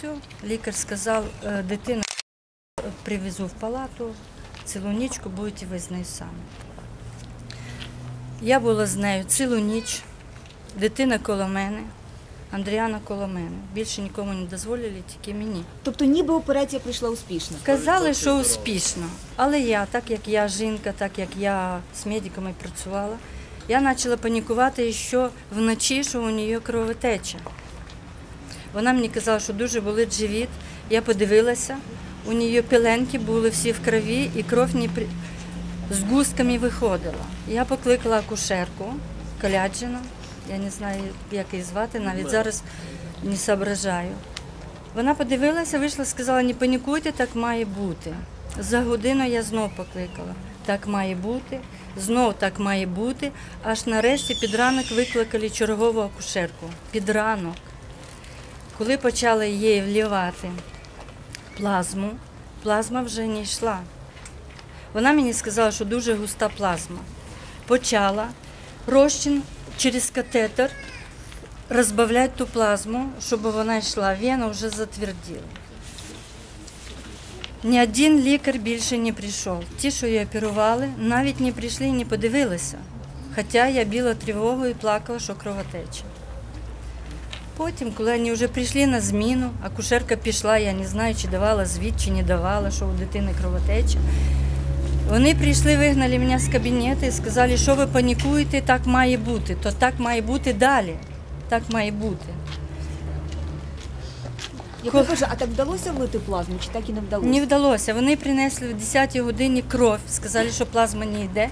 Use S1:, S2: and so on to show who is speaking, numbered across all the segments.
S1: все. Лікар сказав, «Е, дитину привезу в палату, цілу нічку будете ви з нею самі. Я була з нею цілу ніч, дитина коло мене, Андріана коло мене. Більше нікому не дозволили, тільки мені.
S2: Тобто ніби операція пройшла успішно.
S1: Казали, що успішно. Але я, так як я жінка, так як я з медиками працювала, я почала панікувати що вночі, що у неї кровотеча. Вона мені казала, що дуже болить живіт. Я подивилася, у неї пеленки були всі в крові, і кров не при... з густками виходила. Я покликала акушерку Каляджину, я не знаю, як її звати, навіть зараз не соображаю. Вона подивилася, вийшла, сказала, не панікуйте, так має бути. За годину я знов покликала. Так має бути, знов так має бути. Аж нарешті під ранок викликали чергову акушерку. Під ранок. Коли почали їй вливати плазму, плазма вже не йшла. Вона мені сказала, що дуже густа плазма. Почала розчин через катетер розбавляти ту плазму, щоб вона йшла. Вена вже затверділа. Ні один лікар більше не прийшов. Ті, що її оперували, навіть не прийшли і не подивилися. Хоча я біла тривогу і плакала, що кровотеча. Потім, коли вони вже прийшли на зміну, акушерка пішла, я не знаю, чи давала звіт, чи не давала, що у дитини кровотеча. Вони прийшли, вигнали мене з кабінету і сказали, що ви панікуєте, так має бути, то так має бути далі. Так має бути.
S2: Я кажу, а так вдалося влити плазму, чи так і не вдалося?
S1: Не вдалося. Вони принесли в 10 годині кров, сказали, що плазма не йде.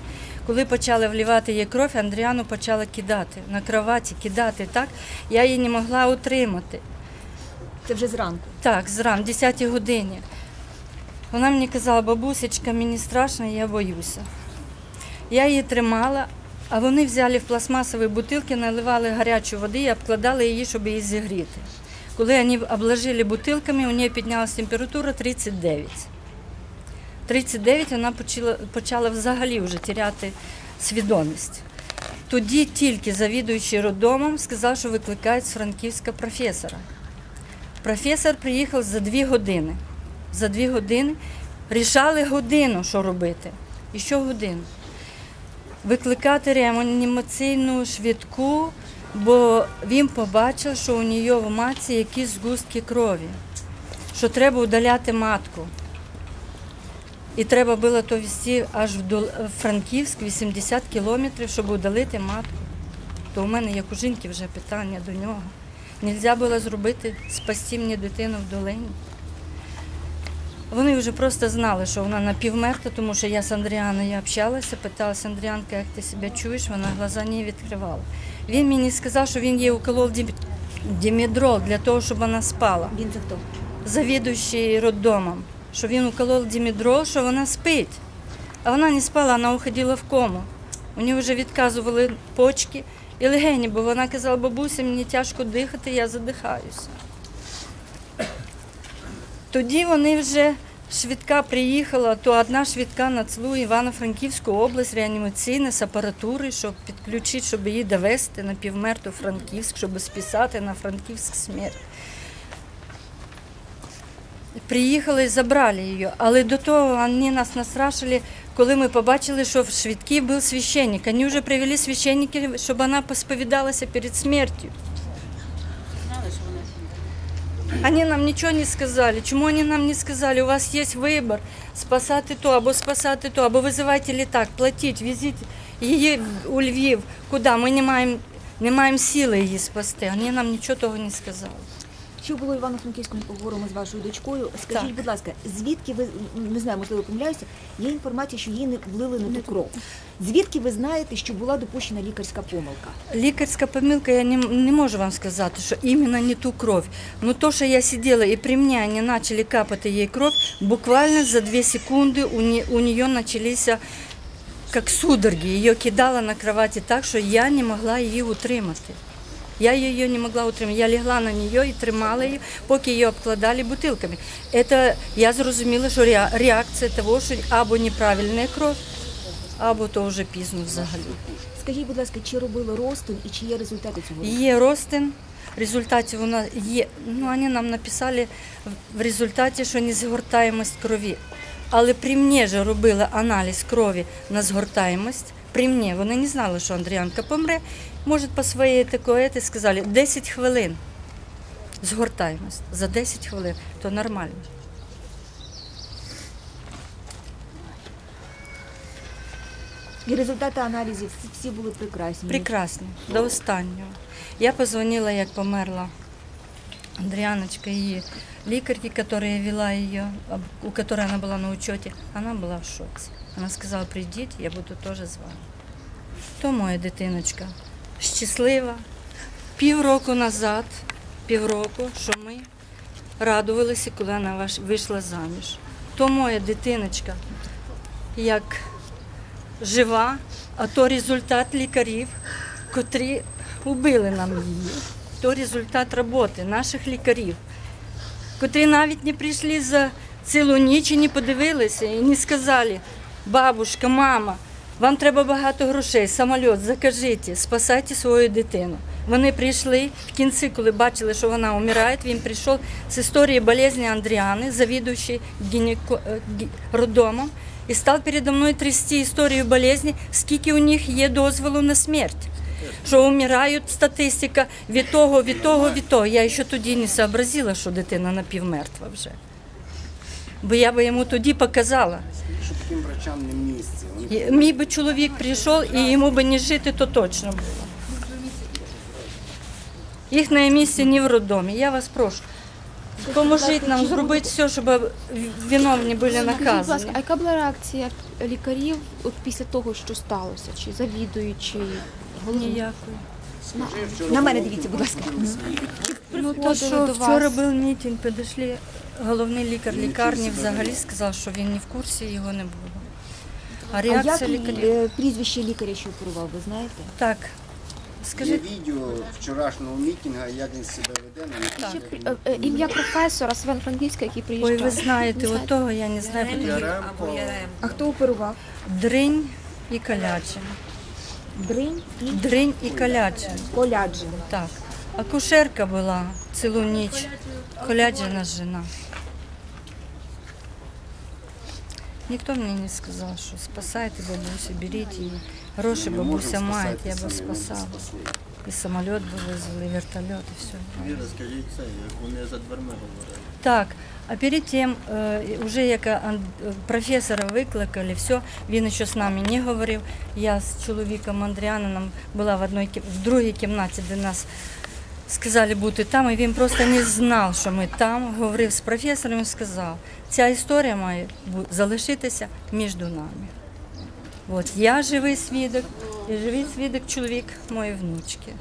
S1: Коли почали вливати їй кров, Андріану почала кидати на кроваті, кидати так. Я її не могла утримати.
S2: Це вже зранку.
S1: Так, зран, в 10 годині. Вона мені казала, бабусечка, мені страшно, я боюся. Я її тримала, а вони взяли в пластмасові бутилки, наливали гарячу води і обкладали її, щоб її зігріти. Коли вони обложили бутилками, у неї піднялася температура 39. 39 вона почала, почала взагалі вже теряти свідомість. Тоді тільки завідуючий роддомом сказав, що викликають з Франківська професора. Професор приїхав за дві години. За дві години рішали годину, що робити. І що годину? Викликати реанімаційну швидку, бо він побачив, що у неї в матці якісь згустки крові, що треба удаляти матку. І треба було то везти аж в Франківськ 80 кілометрів, щоб удалити матку. То у мене, як у жінки, вже питання до нього. Нельзя було зробити, спасти мені дитину в долині. Вони вже просто знали, що вона напівмерта, тому що я з Андріаною общалася, питалася Андріанка, як ти себе чуєш, вона глаза не відкривала. Він мені сказав, що він їй уколов дім- дімедрол для того, щоб вона спала.
S2: Він це хто?
S1: Завідуючий роддомом, що він уколов дімедрол, що вона спить. А вона не спала, вона уходила в кому. У нього вже відказували почки і легені, бо вона казала, бабуся, мені тяжко дихати, я задихаюся. Тоді вони вже швидка приїхала, то одна швидка на цілу Івано-Франківську область реанімаційна з апаратури, щоб підключити, щоб її довести на півмерту Франківськ, щоб списати на Франківськ смерть. Приїхали і забрали її, але до того вони нас настрашили, коли ми побачили, що в швидкій був священник. Вони вже привели священника, щоб вона посповідалася перед смертю. Они нам нічого не сказали. Чому вони нам не сказали? У вас є вибір спасати то або спасати то, або визивайте літак, платіть, везіть її у Львів. Куди? Ми не маємо, не маємо сили її спасти. Вони нам нічого того не сказали.
S2: Що було в Івано-Франківському, поговоримо з вашою дочкою. Скажіть,
S1: Так.
S2: будь ласка, звідки ви не знаю, можливо, помиляюся, є інформація, що їй не влили не ту кров. Звідки ви знаєте, що була допущена лікарська помилка?
S1: Лікарська помилка, я не, не можу вам сказати, що іменно не ту кров. Ну то, що я сиділа і при мені вони почали капати їй кров, буквально за 2 секунди у, не, у нее началися как судороги. Ее кидало на кровати так, що я не могла її утримати. Я її не могла утримати. Я лягла на неї і тримала її, поки її обкладали бутилками. Это, я зрозуміла, що реакція того, що або неправильна кров, або то вже пізно взагалі.
S2: Скажіть, будь ласка, чи робили розтин і чи є результати цього?
S1: Є розтин, результатів у нас є. Ну, вони нам написали в результаті, що незгортаємость крові. Але при мені же робили аналіз крові на згортаємость. При мені вони не знали, що Андріанка помре. Може, по своєї такої сказали 10 хвилин. Згортаємость за 10 хвилин, то нормально.
S2: І результати аналізів всі, були прекрасні.
S1: Прекрасно, до останнього. Я позвонила, як померла Андріаночка, її лікарки, яка вела її, у якої вона була на учеті, вона була в шоці. Вона сказала, прийдіть, я буду теж з вами. То моя дитиночка щаслива. Півроку назад, півроку, що ми радувалися, коли вона вийшла заміж. То моя дитиночка, як жива, а то результат лікарів, котрі убили нам її. То результат роботи наших лікарів, котрі навіть не прийшли за цілу ніч і не подивилися і не сказали, бабушка, мама, вам треба багато грошей, самоліт, закажіть, спасайте свою дитину. Вони прийшли в кінці, коли бачили, що вона вмирає, він прийшов з історії болезні Андріани, завідуючий гінеко... е, роддомом, і став передо мною трясти історію болезні, скільки у них є дозволу на смерть. Що вмирають статистика від того, від того, від того. Я ще тоді не сообразила, що дитина напівмертва вже. Бо я би йому тоді показала.
S3: Що таким врачам не місце.
S1: Мій би чоловік прийшов і йому би не жити, то точно було. Їх на місці не в роддомі. Я вас прошу. Поможіть нам зробити все, щоб виновні були
S4: Скажіть, будь ласка, а яка була реакція лікарів от після того, що сталося? Чи завідуючий?
S1: Ніякої.
S2: На мене дивіться, будь ласка.
S1: Ну, то, що вчора був мітинг, підійшли, головний лікар лікарні взагалі сказав, що він не в курсі, його не було. А
S2: А як
S1: реакція лікарів.
S2: е, прізвище лікаря, що оперував, ви знаєте?
S1: Так,
S3: Є
S1: скажіть,
S3: відео вчорашнього мітингу, як він себе веде на
S4: е, е, ім'я професора Свен Франківська, який
S1: ой, ви знаєте, от того я не знаю.
S3: Яремко,
S2: А хто оперував?
S1: Дринь і калячин.
S2: Дринь і
S1: Дринь і калячин.
S2: Коляджин.
S1: Так. Акушерка була цілу ніч. Коляджена жена. Ніхто мені не сказав, що спасайте бабусю, беріть її. Гроші бабуся має, я би спасала. І самоліт би визвали, і вертольот, і все.
S5: Віра, скажіть це, як вони за дверми говорили.
S1: Так, а перед тим, вже як ан- е, професора викликали, все, він ще з нами не говорив. Я з чоловіком Андріанином була в, одній, в другій кімнаті, де нас сказали бути там, і він просто не знав, що ми там. Говорив з професором і сказав, ця історія має залишитися між нами. От я живий свідок, і живий свідок чоловік моєї внучки.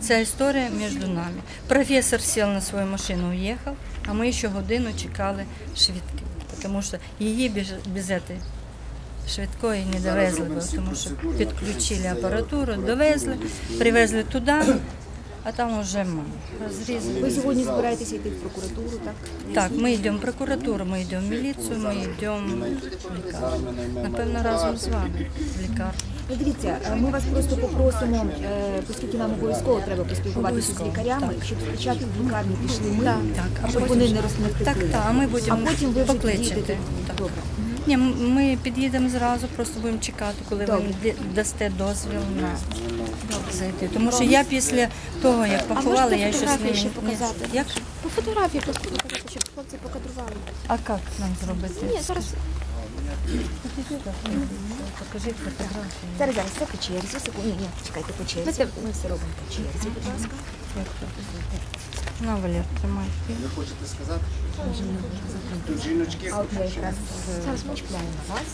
S1: Ця історія між нами. Професор сів на свою машину, уїхав, а ми ще годину чекали швидкі, тому що її без, без цієї швидкої не довезли, тому що підключили апаратуру, довезли, привезли туди, а там вже мама. Розрізали.
S2: Ви сьогодні збираєтеся йти в прокуратуру, так?
S1: Так, ми йдемо в прокуратуру, ми йдемо в міліцію, ми йдемо в лікарню. Напевно, разом з вами в лікарню.
S2: Ну, дивіться, е, ми вас просто попросимо, е, оскільки нам обов'язково треба поспілкуватися з лікарями, щоб спочатку в лікарню пішли ми,
S1: Так, а
S2: щоб
S1: потім
S2: вони не розмістили.
S1: Так, так, а ми
S2: А
S1: будемо
S2: потім ви вже
S1: покличете. Так.
S2: Добре.
S1: Ні, ми під'їдемо зразу, просто будемо чекати, коли ви дасте дозвіл на зайти. Тому що я після того, як поховали,
S4: можете
S1: я з
S4: фотографії
S1: ними...
S4: ще
S1: Ні.
S4: показати?
S1: Як?
S4: Ну, фотографії просто показати, щоб хлопці покадрували.
S1: А як нам зробити?
S4: Ні, зараз
S1: Покажіть фотографії.
S2: Зараз, зараз, все по черзі, секунду. Ні, ні, чекайте по черзі. Ми все робимо по черзі, будь ласка.
S1: На, Валер, тримай.
S3: Ви хочете сказати? Тут жіночки
S2: А от я якраз зараз ми чекаємо вас.